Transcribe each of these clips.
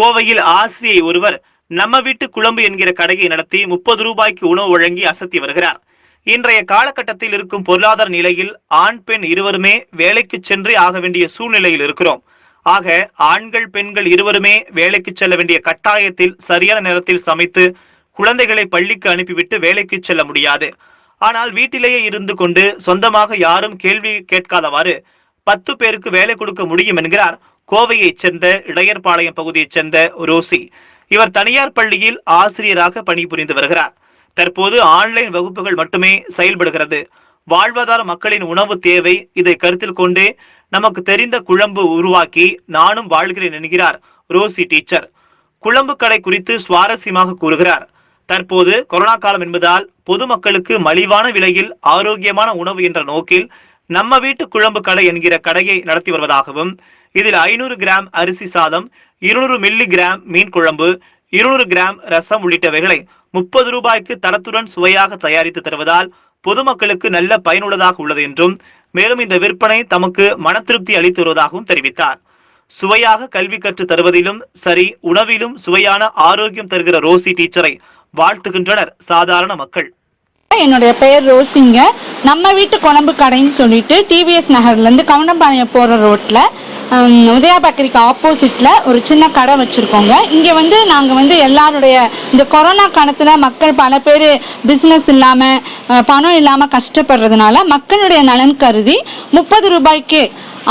கோவையில் ஆசிரியை ஒருவர் நம்ம வீட்டு குழம்பு என்கிற கடையை நடத்தி முப்பது ரூபாய்க்கு உணவு வழங்கி அசத்தி வருகிறார். இன்றைய காலகட்டத்தில் இருக்கும் பொருளாதார நிலையில் ஆண் பெண் இருவருமே வேலைக்கு சென்றே ஆக வேண்டிய சூழ்நிலையில் இருக்கிறோம். ஆக ஆண்கள் பெண்கள் இருவருமே வேலைக்கு செல்ல வேண்டிய கட்டாயத்தில் சரியான நேரத்தில் சமைத்து குழந்தைகளை பள்ளிக்கு அனுப்பிவிட்டு வேலைக்கு செல்ல முடியாது. ஆனால் வீட்டிலேயே இருந்து கொண்டு சொந்தமாக யாரும் கேள்வி கேட்காதவாறு பத்து பேருக்கு வேலை கொடுக்க முடியும் என்கிறார் கோவையைச் சேர்ந்த இளையர்பாளையம் பகுதியைச் சேர்ந்த ரோசி. இவர் தனியார் பள்ளியில் ஆசிரியராக பணிபுரிந்து வருகிறார். தற்போது ஆன்லைன் வகுப்புகள் மட்டுமே செயல்படுகிறது. வாழ்வாதார மக்களின் உணவு தேவை இதை கருத்தில் கொண்டு நமக்கு தெரிந்த குழம்பு உருவாக்கி நானும் வாழ்கிறேன் என்கிறார் ரோசி டீச்சர். குழம்பு கடை குறித்து சுவாரஸ்யமாக கூறுகிறார். தற்போது கொரோனா காலம் என்பதால் பொதுமக்களுக்கு மலிவான விலையில் ஆரோக்கியமான உணவு என்ற நோக்கில் நம்ம வீட்டு குழம்பு கடை என்கிற கடையை நடத்தி வருவதாகவும் இதில் ஐநூறு கிராம் அரிசி சாதம் இருநூறு மில்லி கிராம் மீன் குழம்பு இருநூறு கிராம் ரசம் உள்ளிட்டவைகளை முப்பது ரூபாய்க்கு தரத்துடன் சுவையாக தயாரித்து தருவதால் பொதுமக்களுக்கு நல்ல பயனுள்ளதாக உள்ளது என்றும் மேலும் இந்த விற்பனை தமக்கு மன திருப்தி அளித்து வருவதாகவும் தெரிவித்தார். சுவையாக கல்வி கற்று தருவதிலும் சரி உணவிலும் சுவையான ஆரோக்கியம் தருகிற ரோசி டீச்சரை வாழ்த்துகின்றனர் சாதாரண மக்கள். என்னுடைய பெயர் ரோசிங்க. நம்ம வீட்டு குழம்பு கடைன்னு சொல்லிட்டு டிவிஎஸ் நகர்லேருந்து கவுண்டம்பாளையம் போகிற ரோட்டில் உதயா பேக்கரிக்கு ஆப்போசிட்டில் ஒரு சின்ன கடை வச்சுருக்கோங்க. இங்கே வந்து நாங்கள் வந்து எல்லாருடைய இந்த கொரோனா காலத்தில் மக்கள் பல பேர் பிஸ்னஸ் இல்லாமல் பணம் இல்லாமல் கஷ்டப்படுறதுனால மக்களுடைய நலன் கருதி முப்பது ரூபாய்க்கு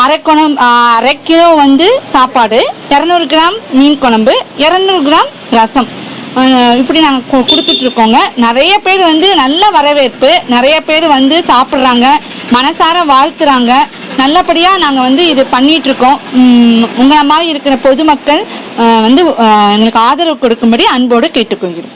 அரை குழம்பு அரை கிலோ வந்து சாப்பாடு இரநூறு கிராம் மீன் குழம்பு இரநூறு கிராம் ரசம். இப்படி நாங்கள் கொடுத்துட்ருக்கோங்க. நிறைய பேர் வந்து நல்ல வரவேற்பு நிறைய பேர் வந்து சாப்பிட்றாங்க மனசார வாழ்த்துறாங்க. நல்லபடியாக நாங்கள் வந்து இது பண்ணிகிட்ருக்கோம் உங்களை மாதிரி இருக்கிற பொதுமக்கள் வந்து எங்களுக்கு ஆதரவு கொடுக்கும்படி அன்போடு கேட்டுக்கொள்கிறோம்.